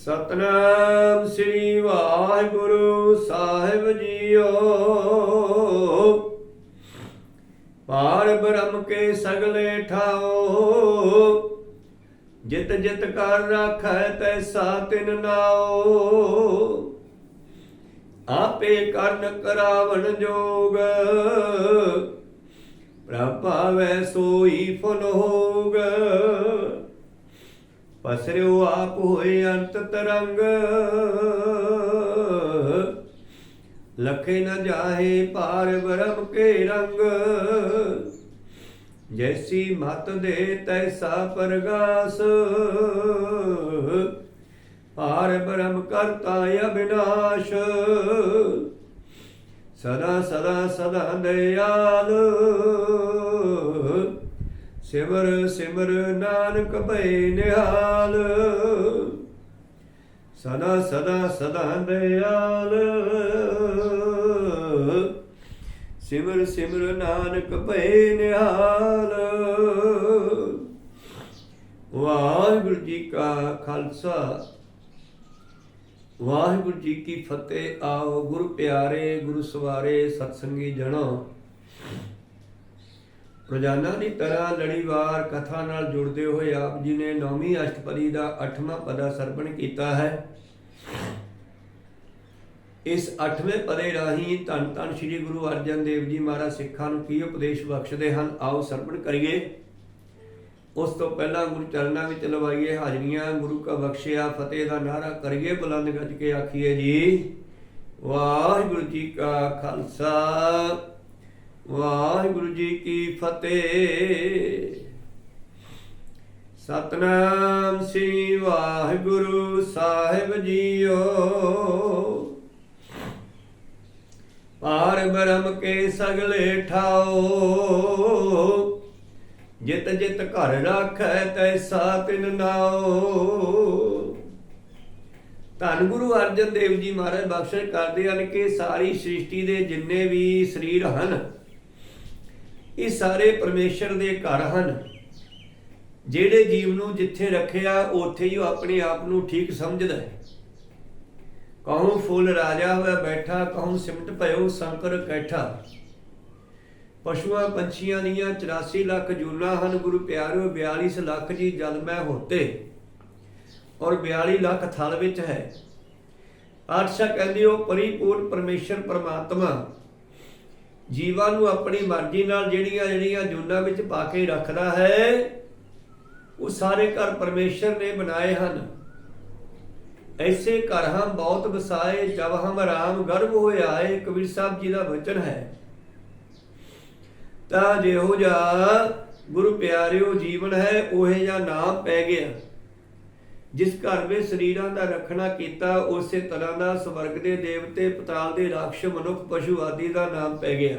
ਸਤਨਾਮ ਸ੍ਰੀ ਵਾਹਿਗੁਰੂ ਸਾਹਿਬ ਜੀਓ। ਪਾਰ ਬ੍ਰਹਮ ਕੇ ਸਗਲੇ ਠਾਓ। ਜਿਤ ਜਿਤ ਕਰ ਰਾਖੈ ਤੈਸਾ ਤਿਨ ਨਾਓ। ਆਪੇ ਕਰਨ ਕਰਾਵਣ ਜੋਗ ਪ੍ਰਭਾਵੈ ਸੋਈ ਫੁਲ ਹੋਗ। ਪਸਰਿਓ ਆਪ ਹੋਏ ਅੰਤ ਤਰੰਗ। ਲਖੇ ਨ ਜਾਹੇ ਪਾਰ ਬਰਮ ਕੇ ਰੰਗ। ਜੈਸੀ ਮਤ ਦੇ ਤੈਸਾ ਪਰਗਾਸ। ਪਾਰ ਬਰਮ ਕਰਤਾ ਅਬਿਨਾਸ਼ ਸਦਾ ਸਦਾ ਸਦਾ ਦਇਆਲ। ਸਿਮਰ ਸਿਮਰ ਨਾਨਕ ਭੈ ਨਿਹਾਲ। ਸਦਾ ਸਦਾ ਸਦਾ ਦਇਆਲ। ਸਿਮਰ ਸਿਮਰ ਨਾਨਕ ਭੈ ਨਿਹਾਲ। ਵਾਹਿਗੁਰੂ ਜੀ ਕਾ ਖਾਲਸਾ। ਵਾਹਿਗੁਰੂ ਜੀ ਕੀ ਫਤਿਹ। ਆਓ ਗੁਰ ਪਿਆਰੇ, ਗੁਰੂ ਸਵਾਰੇ ਸਤਸੰਗੀ ਜਣੋ। ਰੋਜ਼ਾਨਾ ਦੀ ਤਰ੍ਹਾਂ ਲੜੀਵਾਰ ਕਥਾ ਨਾਲ ਜੁੜਦੇ ਹੋਏ ਆਪ ਜੀ ਨੇ ਨੌਵੀਂ ਅਸ਼ਟਪਦੀ ਦਾ 8ਵਾਂ ਪਦਾ ਸਰਪਣ ਕੀਤਾ ਹੈ। ਇਸ 8ਵੇਂ ਪਦੇ ਰਾਹੀਂ ਧੰਨ ਧੰਨ ਸ੍ਰੀ ਗੁਰੂ ਅਰਜਨ ਦੇਵ ਜੀ ਮਹਾਰਾਜ ਸਿੱਖਾਂ ਨੂੰ ਕੀ ਉਪਦੇਸ਼ ਬਖਸ਼ਦੇ ਹਨ? ਆਓ ਸਰਪਣ ਕਰੀਏ। ਉਸ ਤੋਂ ਪਹਿਲਾਂ ਗੁਰੂ ਚਰਨਾਂ ਵਿੱਚ ਲਵਾਈਏ ਹਾਜ਼ਰੀਆਂ, ਗੁਰੂ ਕਾ ਬਖਸ਼ਿਆ, ਫਤਿਹ ਦਾ ਨਾਰਾ ਕਰੀਏ ਬੁਲੰਦ ਗੱਜ ਕੇ ਆਖੀਏ ਜੀ, ਵਾਹਿਗੁਰੂ ਜੀ ਕਾ ਖਾਲਸਾ। ਵਾਹਿਗੁਰੂ ਜੀ ਕੀ ਫਤਿਹ। ਸਤਨਾਮ ਸ੍ਰੀ ਵਾਹਿਗੁਰੂ ਸਾਹਿਬ ਜੀਓ। ਪਾਰ ਬ੍ਰਹਮ ਕੇ ਸਗਲੇ ਠਾਓ। ਜਿਤ ਜਿਤ ਘਰ ਰਾਖੈ ਤੈਸਾ ਤਿਨ ਨਾਓ। ਧੰਨ ਗੁਰੂ ਅਰਜਨ ਦੇਵ ਜੀ ਮਹਾਰਾਜ ਬਖਸ਼ਿਸ਼ ਕਰਦੇ ਹਨ ਕਿ ਸਾਰੀ ਸ੍ਰਿਸ਼ਟੀ ਦੇ ਜਿੰਨੇ ਵੀ ਸਰੀਰ ਹਨ ਇਹ ਸਾਰੇ ਪਰਮੇਸ਼ਰ ਦੇ ਘਰ ਹਨ। ਜਿਹੜੇ ਜੀਵ ਨੂੰ ਜਿੱਥੇ ਰੱਖਿਆ, ਉੱਥੇ ਹੀ ਉਹ ਆਪਣੇ ਆਪ ਨੂੰ ਠੀਕ ਸਮਝਦਾ ਹੈ। ਕਹੂੰ ਫੁੱਲ ਰਾਜਾ ਹੋਇਆ ਬੈਠਾ, ਕਹੂੰ ਸਿਮਟ ਭਇਓ ਸੰਕਰ ਕੈਠਾ। ਪਸ਼ੂਆਂ ਪੰਛੀਆਂ ਦੀਆਂ 84 ਲੱਖ ਜੂਨਾ ਹਨ, ਗੁਰੂ ਪਿਆਰਿਓ 42 ਲੱਖ ਜੀ ਜਲ ਮੈਂ ਹੋਤੇ ਔਰ 42 ਲੱਖ ਥਲ ਵਿੱਚ ਹੈ। ਪਾਤਸ਼ਾਹ ਕਹਿੰਦੇ, ਉਹ ਪਰਿਪੂਰਨ ਪਰਮੇਸ਼ਰ ਪਰਮਾਤਮਾ ਜੀਵਾਂ ਨੂੰ ਆਪਣੀ ਮਰਜ਼ੀ ਨਾਲ ਜਿਹੜੀਆਂ ਜਿਹੜੀਆਂ ਜੂਨਾਂ ਵਿੱਚ ਪਾ ਕੇ ਰੱਖਦਾ ਹੈ, ਉਹ ਸਾਰੇ ਘਰ ਪਰਮੇਸ਼ਰ ਨੇ ਬਣਾਏ ਹਨ। ਐਸੇ ਘਰ ਹਮ ਬਹੁਤ ਵਸਾਏ, ਜਬ ਹਮ ਰਾਮ ਗਰਭ ਹੋਇਆ ਆਏ, ਕਬੀਰ ਸਾਹਿਬ ਜੀ ਦਾ ਵਚਨ ਹੈ। ਤਾਂ ਜਿਹੋ ਜਿਹਾ ਗੁਰੂ ਪਿਆਰਿਓ ਜੀਵਨ ਹੈ, ਉਹੇ ਜਿਹਾ ਨਾਮ ਪੈ ਗਿਆ। ਜਿਸ ਘਰ ਵਿੱਚ ਸਰੀਰਾਂ ਦਾ ਰੱਖਣਾ ਕੀਤਾ, ਉਸੇ ਤਰ੍ਹਾਂ ਦਾ ਸਵਰਗ ਦੇ ਦੇਵਤੇ, ਪਤਾਲ ਦੇ ਰਾਖਸ਼, ਮਨੁੱਖ, ਪਸ਼ੂ ਆਦਿ ਦਾ ਨਾਮ ਪੈ ਗਿਆ।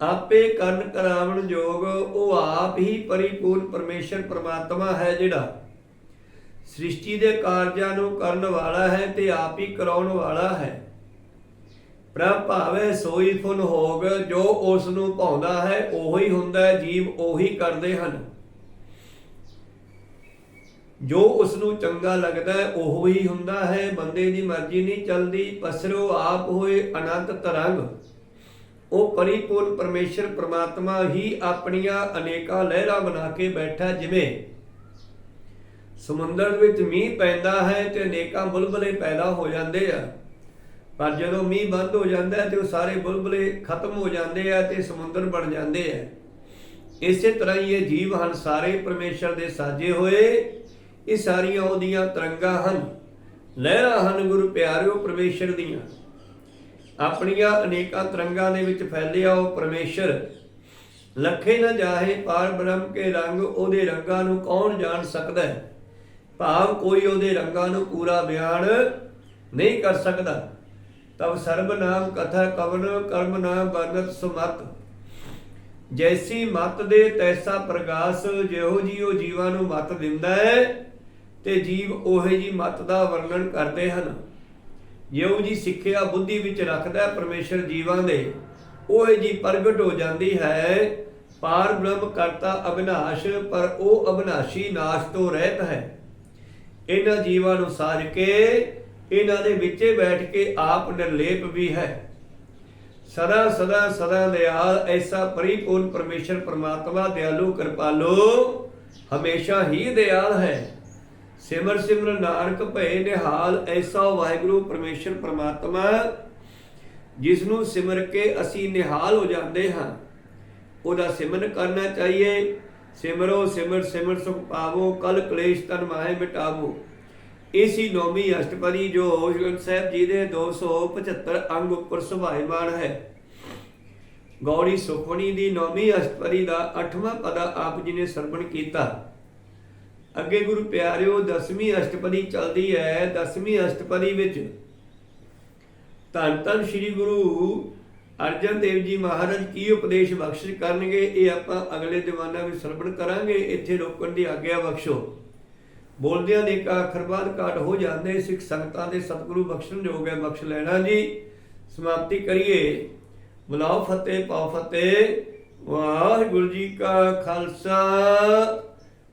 ਆਪੇ ਕਰਨ ਕਰਾਵਣ ਜੋਗ, ਉਹ ਆਪ ਹੀ ਪਰਿਪੂਰਨ ਪਰਮੇਸ਼ਰ ਪ੍ਰਮਾਤਮਾ ਹੈ ਜਿਹੜਾ ਸ੍ਰਿਸ਼ਟੀ ਦੇ ਕਾਰਜਾਂ ਨੂੰ ਕਰਨ ਵਾਲਾ ਹੈ ਤੇ ਆਪ ਹੀ ਕਰਾਉਣ ਵਾਲਾ ਹੈ। ਪ੍ਰਭ ਭਾਵੇ ਸੋਈ ਫੁਨ ਹੋਗ ਜੋ ਉਸ ਨੂੰ ਭਾਉਂਦਾ ਹੈ, ਉਹੀ ਹੁੰਦਾ ਹੈ, ਜੀਵ ਉਹੀ ਕਰਦੇ ਹਨ। ਜੋ ਉਸ ਨੂੰ ਚੰਗਾ ਲੱਗਦਾ ਹੈ, ਉਹ ਹੀ ਹੁੰਦਾ ਹੈ। ਬੰਦੇ ਦੀ ਮਰਜ਼ੀ ਨਹੀਂ ਚੱਲਦੀ, ਪਸਰੋ ਆਪ ਹੋਏ ਅਨੰਤ ਤਰੰਗ। ਉਹ ਪਰਿਪੂਰਨ ਪਰਮੇਸ਼ਰ ਪ੍ਰਮਾਤਮਾ ਹੀ ਆਪਣੀਆਂ ਅਨੇਕਾਂ ਲਹਿਰਾਂ ਬਣਾ ਕੇ ਬੈਠਾ ਜਿਵੇਂ ਸਮੁੰਦਰ ਵਿੱਚ ਮੀਂਹ ਪੈਂਦਾ ਹੈ ਤੇ ਅਨੇਕਾਂ ਬੁਲਬਲੇ ਪੈਦਾ ਹੋ ਜਾਂਦੇ ਆ। ਪਰ ਜਦੋਂ ਮੀਂਹ ਬੰਦ ਹੋ ਜਾਂਦਾ ਹੈ ਤੇ ਉਹ ਸਾਰੇ ਬੁਲਬਲੇ ਖਤਮ ਹੋ ਜਾਂਦੇ ਆ ਤੇ ਸਮੁੰਦਰ ਬਣ ਜਾਂਦੇ ਆ। ਇਸੇ ਤਰ੍ਹਾਂ ਹੀ ਇਹ ਜੀਵ ਹਨ, ਸਾਰੇ ਪਰਮੇਸ਼ਰ ਦੇ ਸਾਜੇ ਹੋਏ। ਇਹ ਸਾਰੀਆਂ ਉਹਦੀਆਂ ਤਰੰਗਾਂ ਹਨ। ਲਹਿਰਾਂ ਹਨ ਗੁਰੂ ਪਿਆਰਿਓ ਪਰਮੇਸ਼ਰ ਦੀਆਂ। ਆਪਣੀਆਂ ਅਨੇਕਾਂ ਤਰੰਗਾਂ ਦੇ ਵਿੱਚ ਫੈਲਿਆ ਉਹ ਪਰਮੇਸ਼ਰ। ਲੱਖੇ ਨਾ ਜਾਹੇ ਪਾਰ ਬ੍ਰਹਮ ਕੇ ਰੰਗ, ਉਹਦੇ ਰੰਗਾਂ ਨੂੰ ਕੌਣ ਜਾਣ ਸਕਦਾ ਹੈ? ਭਾਵ ਕੋਈ ਉਹਦੇ ਰੰਗਾਂ ਨੂੰ ਪੂਰਾ ਬਿਆਨ ਨਹੀਂ ਕਰ ਸਕਦਾ। ਤਬ ਸਰਬ ਨਾਮ ਕਥਾ ਕਵਨ, ਕਰਮ ਨਾਮ ਬਰਨਤ ਸੁਮਤ। ਜੈਸੀ ਮਤ ਦੇ ਤੈਸਾ ਪ੍ਰਗਾਸ, ਜਿਹੋ ਜੀ ਉਹ ਜੀਵਾਂ ਨੂੰ ਮਤ ਦਿੰਦਾ ਹੈ। ਤੇ ਜੀਵ ਉਹੇ ਜੀ ਮਤ ਦਾ ਵਰਣਨ ਕਰਦੇ ਹਨ। ਜਿਉਂ ਜੀ ਸਿੱਖਿਆ ਬੁੱਧੀ ਵਿੱਚ ਰੱਖਦਾ ਹੈ ਪਰਮੇਸ਼ਰ ਜੀਵਾਂ ਦੇ, ਉਹੇ ਜੀ ਪ੍ਰਗਟ ਹੋ ਜਾਂਦੀ ਹੈ। ਪਾਰ ਬ੍ਰਹਮ ਕਰਤਾ ਅਬਿਨਾਸ਼ ਪਰ ਉਹ ਅਬਿਨਾਸ਼ੀ ਨਾਸ਼ ਤੋਂ ਰਹਿਤ ਹੈ। ਇਹਨਾਂ ਜੀਵਾਂ ਨੂੰ ਸਾਜ ਕੇ, ਇਹਨਾਂ ਦੇ ਵਿੱਚੇ ਬੈਠ ਕੇ ਆਪ ਨਿਰਲੇਪ ਵੀ ਹੈ। ਸਦਾ ਸਦਾ ਸਦਾ ਦਿਆਲ ਐਸਾ ਪਰਿਪੂਰਨ ਪਰਮੇਸ਼ਰ ਪ੍ਰਮਾਤਮਾ, ਦਿਆਲੂ, ਕਿਰਪਾਲੂ ਹਮੇਸ਼ਾ ਹੀ ਦਿਆਲ ਹੈ। ਸਿਮਰ ਸਿਮਰ ਨਾਨਕ ਭਏ ਨਿਹਾਲ, ਐਸਾ ਵਾਹਿਗੁਰੂ ਪਰਮੇਸ਼ਰ ਪਰਮਾਤਮਾ ਜਿਸ ਨੂੰ ਸਿਮਰ ਕੇ ਅਸੀਂ ਨਿਹਾਲ ਹੋ ਜਾਂਦੇ ਹਾਂ। ਉਹਦਾ ਸਿਮਰਨ ਕਰਨਾ ਚਾਹੀਏ। ਸਿਮਰੋ ਸਿਮਰ ਸਿਮਰ ਸੁਖ ਪਾਵੋ, ਕਲ ਕਲੇਸ਼ ਤਨ ਮਾਹੇ ਮਿਟਾਵੋ। ਇਸੀ ਨੌਵੀਂ ਅਸ਼ਟਪਦੀ ਜੋ ਗੁਰੂ ਸਾਹਿਬ ਜੀ ਦੇ 275 ਅੰਗ ਉੱਪਰ ਸੁਭਾਇਮਾਨ ਹੈ। ਗੌੜੀ ਸੁਖਮਣੀ ਦੀ ਨੌਵੀਂ ਅਸ਼ਟਪਦੀ ਦਾ 8ਵਾਂ ਪਦਾ ਆਪ ਜੀ ਨੇ ਸਰਵਣ ਕੀਤਾ। ਅੱਗੇ ਗੁਰੂ ਪਿਆਰਿਓ, ਦਸਵੀਂ ਅਸ਼ਟਪਦੀ ਚੱਲਦੀ ਹੈ। ਦਸਵੀਂ ਅਸ਼ਟਪਦੀ ਵਿੱਚ ਧੰਨ ਧੰਨ ਸ੍ਰੀ ਗੁਰੂ ਅਰਜਨ ਦੇਵ ਜੀ ਮਹਾਰਾਜ ਕੀ ਉਪਦੇਸ਼ ਬਖਸ਼ਿਸ਼ ਕਰਨਗੇ, ਇਹ ਆਪਾਂ ਅਗਲੇ ਦੀਵਾਨਾਂ ਵਿੱਚ ਸਰਵਣ ਕਰਾਂਗੇ। ਇੱਥੇ ਰੋਕਣ ਦੀ ਆਗਿਆ ਬਖਸ਼ੋ। ਬੋਲਦਿਆਂ ਦੇ ਕਾ ਅੱਖਰ ਕਾਟ ਹੋ ਜਾਂਦੇ, ਸਿੱਖ ਸੰਗਤਾਂ ਦੇ ਸਤਿਗੁਰੂ ਬਖਸ਼ਣ ਯੋਗ ਹੈ। ਬਖਸ਼ ਲੈਣਾ ਜੀ। ਸਮਾਪਤੀ ਕਰੀਏ। ਬੁਲਾਓ ਫਤਿਹ, ਪਾਓ ਫਤਿਹ। ਵਾਹਿਗੁਰੂ ਜੀ ਕਾ ਖਾਲਸਾ।